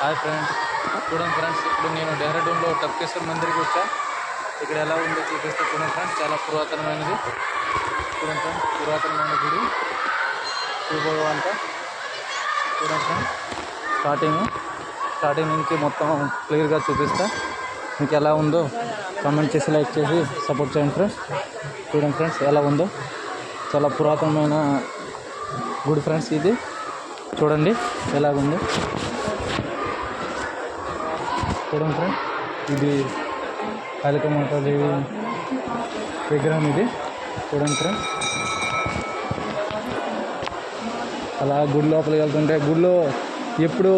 Hi friends చూడండి friends ఇప్పుడు నేను డెహ్రాడూన్లో టప్కేశ్వర్ మందిర్కి వచ్చా. ఇక్కడ ఎలా ఉందో చూపిస్తే. చూడండి ఫ్రెండ్స్ చాలా పురాతనమైనది. చూడండి ఫ్రెండ్స్ పురాతనమైన గుడి. శివభగవాన్తో చూడండి ఫ్రెండ్స్ స్టార్టింగ్ స్టార్టింగ్ నుంచి మొత్తం క్లియర్గా చూపిస్తా. మీకు ఎలా ఉందో కమెంట్ చేసి లైక్ చేసి సపోర్ట్ చేయండి ఫ్రెండ్స్ చూడండి ఫ్రెండ్స్ ఎలా ఉందో. చాలా పురాతనమైన గుడి ఫ్రెండ్స్ ఇది. చూడండి ఎలాగుందో. చూడండి ఫ్రెండ్ ఇది కాళికమాతాదేవి విగ్రహం ఇది. చూడండి ఫ్రెండ్స్ అలా గుడి లోపలికి వెళ్తుంటే గుడిలో ఎప్పుడు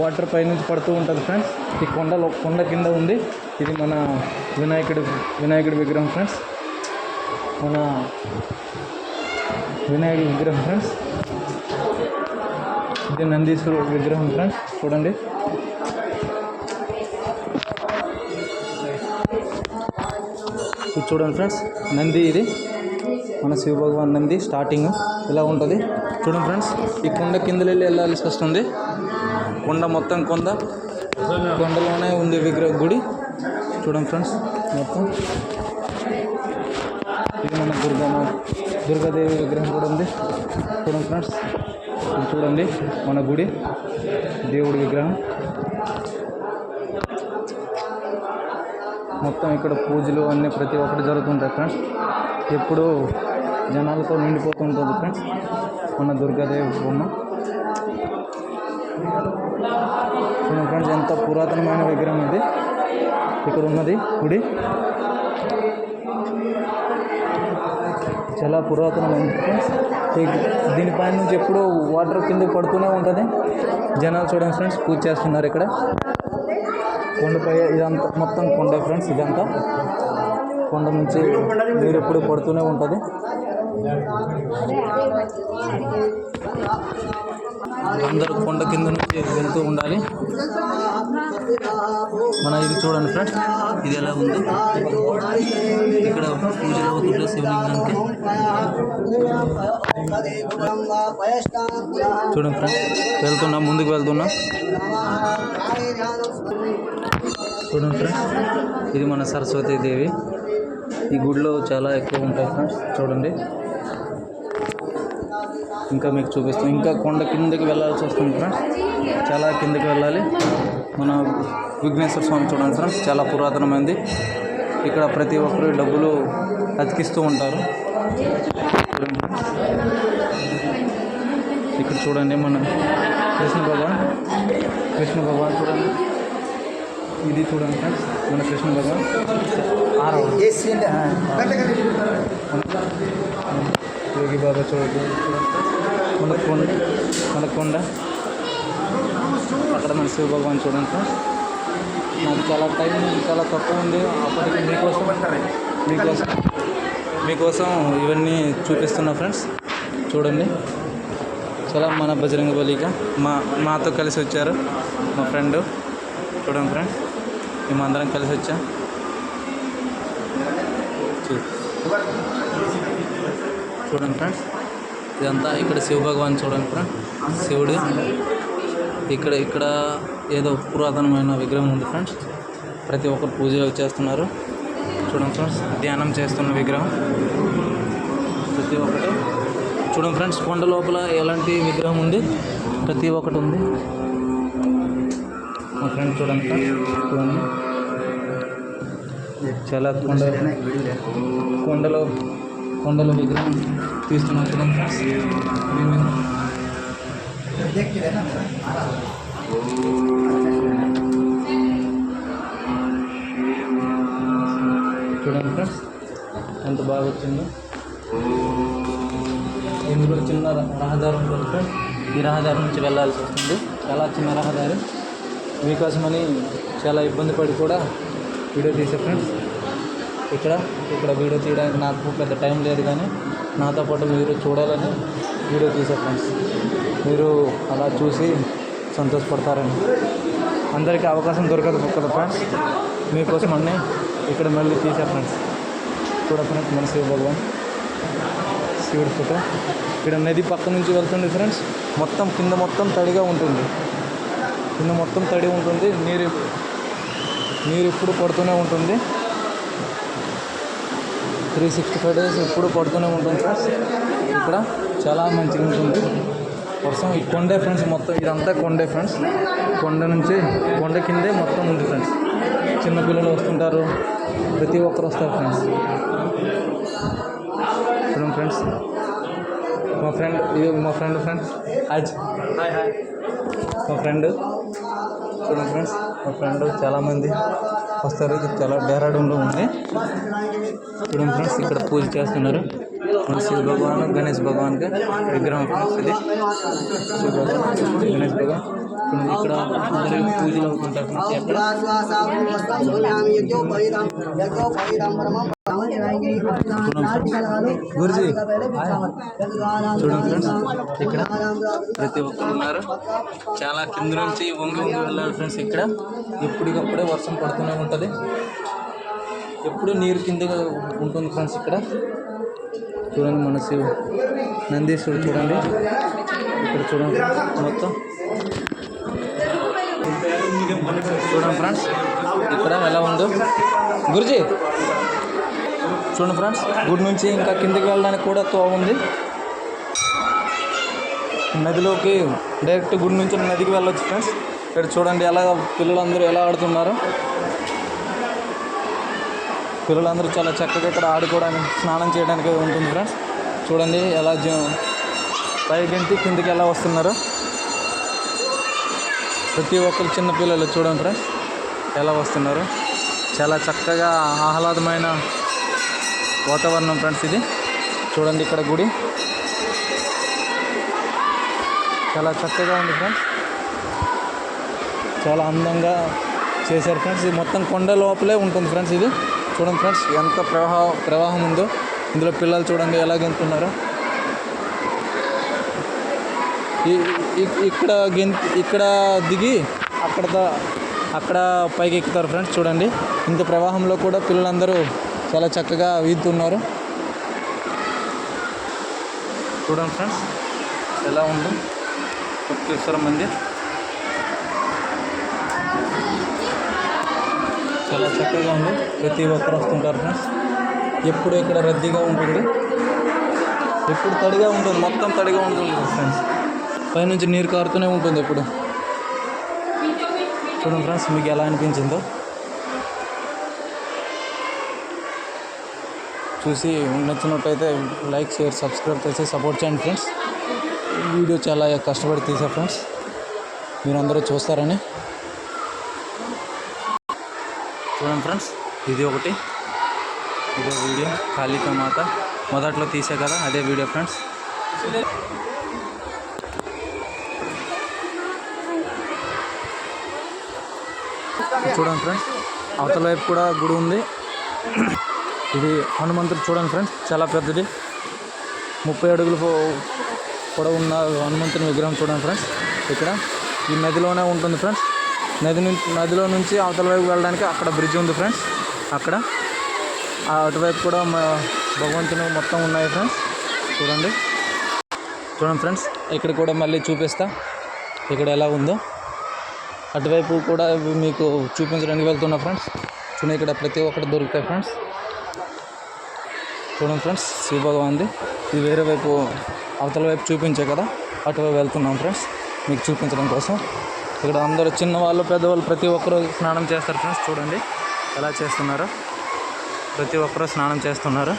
వాటర్ పైనుంచి పడుతూ ఉంటుంది ఫ్రెండ్స్. ఈ కొండలో కొండ కింద ఉంది. ఇది మన వినాయకుడి వినాయకుడి విగ్రహం ఫ్రెండ్స్. మన వినాయకుడి విగ్రహం ఫ్రెండ్స్. ఇది నందీశ్వరు విగ్రహం ఫ్రెండ్స్. చూడండి. ఇది చూడండి ఫ్రెండ్స్ నంది ఇది. మన శివ భగవాన్ నంది స్టార్టింగ్ ఇలా ఉంటుంది. చూడండి ఫ్రెండ్స్ ఈ కొండ కింద వెళ్ళి వెళ్ళాల్సి వస్తుంది. కొండ మొత్తం కొండ. కొండలోనే ఉంది విగ్రహ గుడి. చూడండి ఫ్రెండ్స్ మొత్తం. ఇది మన దుర్గా దుర్గాదేవి విగ్రహం కూడా ఉంది. చూడండి ఫ్రెండ్స్ చూడండి మన గుడి. దేవుడి విగ్రహం. మొత్తం ఇక్కడ పూజలు అన్నీ ప్రతి ఒక్కటి జరుగుతుంటాయి ఫ్రెండ్స్ ఎప్పుడు జనాలతో నిండిపోతుంటుంది ఫ్రెండ్స్ మన దుర్గాదేవి బొమ్మ. చూడండి ఫ్రెండ్స్ ఎంత పురాతనమైన విగ్రహం ఇది. ఇక్కడ ఉన్నది గుడి. చాలా పురాతనమైనది ఫ్రెండ్స్. దీనిపైన నుంచి ఎప్పుడూ వాటర్ కింద పడుతూనే ఉంటుంది. జనాలు చూడండి ఫ్రెండ్స్ పూజ చేస్తున్నారు ఇక్కడ. కొండపై ఇదంతా మొత్తం కొండ ఫ్రెండ్స్ ఇదంతా. కొండ నుంచి నీరు ఎప్పుడు పడుతూనే ఉంటుంది. అందరూ కొండ కింద నుంచి వెళ్తూ ఉండాలి. మన ఇది చూడండి ఫ్రెండ్స్ ఇది ఎలా ఉంది? ఇక్కడ పూజలు అవుతుంటే శివలింగానికి. చూడండి ఫ్రెండ్స్ వెళ్తున్నాం ముందుకు వెళ్తున్నాం. చూడండి ఫ్రెండ్స్ ఇది మన సరస్వతి దేవి. ఈ గుడిలో చాలా ఎక్కువ ఉంటాయి ఫ్రెండ్స్ చూడండి. ఇంకా మీకు చూపిస్తాం. ఇంకా కొండ కిందకి వెళ్ళాల్సి వస్తుంది ఫ్రెండ్స్ చాలా కిందకి వెళ్ళాలి. మన విఘ్నేశ్వర స్వామి చూడండి ఫ్రెండ్స్ చాలా పురాతనమైంది. ఇక్కడ ప్రతి ఒక్కరు డబ్బులు అతికిస్తూ ఉంటారు. ఇక్కడ చూడండి మన కృష్ణ భగవాన్. కృష్ణ భగవాన్ చూడండి. ఇది చూడండి ఫ్రెండ్స్ మన కృష్ణ భగవాన్ యోగి బాబా చూడండి మన కొండ మన కొండ. అక్కడ మన శివ భగవాన్ చూడండి ఫ్రెండ్స్. నాకు చాలా టైం చాలా తక్కువ ఉంది. అప్పటికి మీకోసం మీకోసం మీకోసం ఇవన్నీ చూపిస్తున్నా ఫ్రెండ్స్. చూడండి. చాలా మన బజరంగ బలిగా మా మాతో కలిసి వచ్చారు మా ఫ్రెండ్. చూడండి ఫ్రెండ్స్ మేమందరం కలిసి వచ్చాం? చూడండి ఫ్రెండ్స్. ఇదంతా ఇక్కడ శివ భగవాన్ చూడండి ఫ్రెండ్. శివుడు. ఇక్కడ ఇక్కడ ఏదో పురాతనమైన విగ్రహం ఉంది ఫ్రెండ్స్. ప్రతి ఒక్కరు పూజ చేస్తున్నారు. చూడండి ఫ్రెండ్స్ ధ్యానం చేస్తున్న విగ్రహం. ప్రతి ఒక్కటి. చూడండి ఫ్రెండ్స్ కొండ లోపల ఎలాంటి విగ్రహం ఉంది? ప్రతి ఒక్కటి ఉంది. మా ఫ్రెండ్ చూడండి చూడండి చాలా కొండ కొండలో కొండలో విగ్రహం తీస్తున్నాం చూడండి చూడండి ఫ్రెండ్స్ ఎంత బాగా వచ్చిందో. ఎందుకు చిన్న రహదారి ఉంటుంది ఫ్రెండ్స్ ఈ రహదారి నుంచి వెళ్ళాల్సి వస్తుంది. చాలా చిన్న రహదారి. మీకోసమని చాలా ఇబ్బంది పడి కూడా వీడియో తీసే ఫ్రెండ్స్. ఇక్కడ ఇక్కడ వీడియో తీయడానికి నాకు పెద్ద టైం లేదు కానీ నాతో పాటు మీరు చూడాలని వీడియో తీసే ఫ్రెండ్స్. మీరు అలా చూసి సంతోషపడతారని. అందరికీ అవకాశం దొరకదు కదా ఫ్రెండ్స్? మీకోసం అన్నీ ఇక్కడ మళ్ళీ తీసే ఫ్రెండ్స్. చూడ ఫ్రెండ్స్ మన శివ భగవాన్. శివుడి ఫోటో. ఇక్కడ నది పక్క నుంచి వెళ్తుంది ఫ్రెండ్స్. మొత్తం కింద మొత్తం తడిగా ఉంటుంది. కింద మొత్తం తడి ఉంటుంది నీరు నీరు ఎప్పుడు పడుతూనే ఉంటుంది. త్రీ సిక్స్టీ ఫైవ్ డేస్ ఎప్పుడు పడుతూనే ఉంటుంది ఫ్రెండ్స్. ఇక్కడ చాలా మంచిగా ఉంటుంది. వర్షం ఈ కొండే ఫ్రెండ్స్ మొత్తం ఇదంతా కొండే ఫ్రెండ్స్. కొండ నుంచి కొండ కిందే మొత్తం ఉంది ఫ్రెండ్స్. చిన్నపిల్లలు వస్తుంటారు ప్రతి ఒక్కరు వస్తారు ఫ్రెండ్స్. చూడండి ఫ్రెండ్స్. మా ఫ్రెండ్ ఇది మా ఫ్రెండ్ ఫ్రెండ్స్. Hi hi. మా ఫ్రెండ్. చూడండి ఫ్రెండ్స్ మా ఫ్రెండ్ చాలామంది వస్తారు. ఇది చాలా డెహ్రాడూన్లో ఉంది. చూడండి ఫ్రెండ్స్ ఇక్కడ పూజ చేస్తున్నారు. మన శివ భగవాన్ గణేష్ భగవాన్కి విగ్రహం ఫ్రెండ్స్ ఇది శివ భగవాన్ గణేష్ భగవాన్ ఇక్కడ అందరూ పూజలు అవుతుంటారు గురుజీ చూడండి ఫ్రెండ్స్ ఇక్కడ ప్రతి ఒక్కరు ఉన్నారు. చాలా కింద నుంచి వంగి వంగి వెళ్ళాలి ఫ్రెండ్స్ ఇక్కడ. ఎప్పటికప్పుడే వర్షం పడుతూనే ఉంటుంది. ఎప్పుడు నీరు కిందగా ఉంటుంది ఫ్రెండ్స్ ఇక్కడ. చూడండి మన శివ నందీశ్వరుడు చూడండి. ఇక్కడ చూడండి మొత్తం. చూడండి ఫ్రెండ్స్ ఇక్కడ ఎలా ఉందో. గురుజీ చూడండి ఫ్రెండ్స్ గుడి నుంచి ఇంకా కిందకి వెళ్ళడానికి కూడా తో ఉంది. నదిలోకి డైరెక్ట్ గుడి నుంచి నదికి వెళ్ళొచ్చు ఫ్రెండ్స్. ఇక్కడ చూడండి ఎలా పిల్లలందరూ ఎలా ఆడుతున్నారు. పిల్లలందరూ చాలా చక్కగా ఇక్కడ ఆడుకోవడానికి స్నానం చేయడానికి ఉంటుంది ఫ్రెండ్స్. చూడండి ఎలా జ- పైకి కిందకి ఎలా వస్తున్నారు. ప్రతి ఒక్కరు చిన్న పిల్లలు చూడండి ఫ్రెండ్స్. ఎలా వస్తున్నారు. చాలా చక్కగా ఆహ్లాదమైన వాతావరణం ఫ్రెండ్స్ ఇది. చూడండి ఇక్కడ గుడి. చాలా చక్కగా ఉంది ఫ్రెండ్స్. చాలా అందంగా చేశారు ఫ్రెండ్స్. ఇది మొత్తం కొండ లోపలే ఉంటుంది ఫ్రెండ్స్ ఇది. చూడండి ఫ్రెండ్స్ ఎంత ప్రవాహ ప్రవాహం ఉందో. ఇందులో పిల్లలు చూడండి ఎలా గెంతున్నారో. ఇక్కడ గెంత్ ఇక్కడ దిగి అక్కడ అక్కడ పైకి ఎక్కుతారు ఫ్రెండ్స్ చూడండి. ఇంత ప్రవాహంలో కూడా పిల్లలందరూ చాలా చక్కగా ఈదుతున్నారు చూడండి ఫ్రెండ్స్ ఎలా ఉందో? ముక్తేశ్వర మందిర్ చాలా చక్కగా ఉంది. ప్రతి ఒక్కరు వస్తుంటారు ఫ్రెండ్స్ ఎప్పుడు ఇక్కడ రద్దీగా ఉంటుంది? ఎప్పుడు తడిగా ఉంటుంది? మొత్తం తడిగా ఉంటుంది ఫ్రెండ్స్ పైనుంచి నీరు కారుతూనే ఉంటుంది ఎప్పుడు. చూడండి ఫ్రెండ్స్ మీకు ఎలా అనిపించిందో. చూసి నచ్చినట్టయితే లైక్ షేర్ సబ్స్క్రైబ్ చేసి సపోర్ట్ చేయండి ఫ్రెండ్స్ వీడియో చాలా కష్టపడి తీసా ఫ్రెండ్స్ మీరందరూ చూస్తారని. చూడండి ఫ్రెండ్స్ ఇది ఒకటి. ఇదో వీడియో కాళికా మాత మొదట్లో తీసే కదా అదే వీడియో ఫ్రెండ్స్. చూడండి ఫ్రెండ్స్ అవతల వైపు కూడా గుడి ఉంది. ఇది హనుమంతుడు చూడండి ఫ్రెండ్స్ చాలా పెద్దది. ముప్పై అడుగులు పొడవున్న ఉన్న హనుమంతుని విగ్రహం చూడండి ఫ్రెండ్స్ ఇక్కడ. ఈ నదిలోనే ఉంటుంది ఫ్రెండ్స్. నది నుంచి నదిలో నుంచి అవతల వైపు వెళ్ళడానికి అక్కడ బ్రిడ్జ్ ఉంది ఫ్రెండ్స్. అక్కడ. అటువైపు కూడా మా భగవంతుని మొత్తం ఉన్నాయి ఫ్రెండ్స్. చూడండి. చూడండి ఫ్రెండ్స్ ఇక్కడ కూడా మళ్ళీ చూపిస్తా. ఇక్కడ ఎలా ఉందో. అటువైపు కూడా మీకు చూపించడానికి వెళ్తున్నా ఫ్రెండ్స్. చూడండి ఇక్కడ ప్రతి ఒక్కటి దొరుకుతాయి ఫ్రెండ్స్. చూడండి ఫ్రెండ్స్ శివభగవాన్ది. ఇది వేరే వైపు అవతల వైపు చూపించే కదా. అటువైపు వెళ్తున్నాం ఫ్రెండ్స్. మీకు చూపించడం కోసం. ఇక్కడ అందరూ చిన్నవాళ్ళు పెద్దవాళ్ళు ప్రతి ఒక్కరూ స్నానం చేస్తారు ఫ్రెండ్స్. చూడండి ఎలా చేస్తున్నారు. ప్రతి ఒక్కరూ స్నానం చేస్తున్నారు.